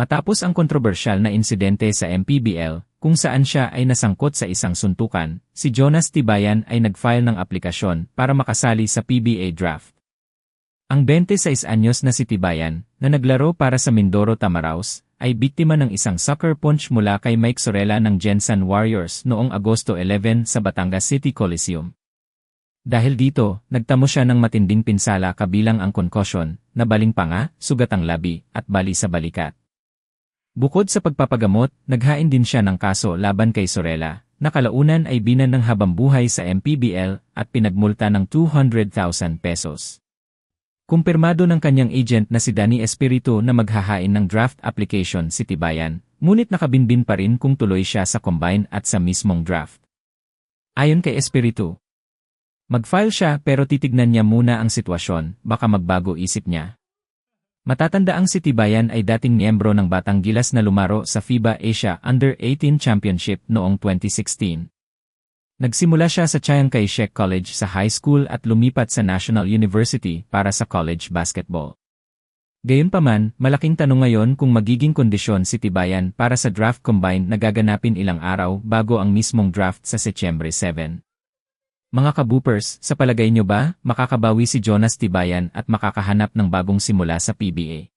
Matapos ang kontrobersyal na insidente sa MPBL, kung saan siya ay nasangkot sa isang suntukan, si Jonas Tibayan ay nag-file ng aplikasyon para makasali sa PBA draft. Ang 26 anyos na si Tibayan, na naglaro para sa Mindoro Tamaraos, ay biktima ng isang sucker punch mula kay Mike Sorella ng Jensen Warriors noong Agosto 11 sa Batangas City Coliseum. Dahil dito, nagtamo siya ng matinding pinsala kabilang ang concussion, nabaling panga, sugatang labi, at bali sa balikat. Bukod sa pagpapagamot, naghain din siya ng kaso laban kay Sorella, na kalaunan ay binan ng habang buhay sa MPBL at pinagmulta ng 200,000 pesos. Kumpirmado ng kanyang agent na si Danny Espiritu na maghahain ng draft application si Tibayan, ngunit nakabinbin pa rin kung tuloy siya sa combine at sa mismong draft. Ayon kay Espiritu, mag-file siya pero titignan niya muna ang sitwasyon, baka magbago isip niya. Matatanda ang si Tibayan ay dating miyembro ng Batang Gilas na lumaro sa FIBA Asia Under-18 Championship noong 2016. Nagsimula siya sa Chiang Kai-shek College sa high school at lumipat sa National University para sa college basketball. Gayunpaman, malaking tanong ngayon kung magiging kondisyon si Tibayan para sa draft combine na gaganapin ilang araw bago ang mismong draft sa Setyembre 7. Mga kaboopers, sa palagay nyo ba, makakabawi si Jonas Tibayan at makakahanap ng bagong simula sa PBA?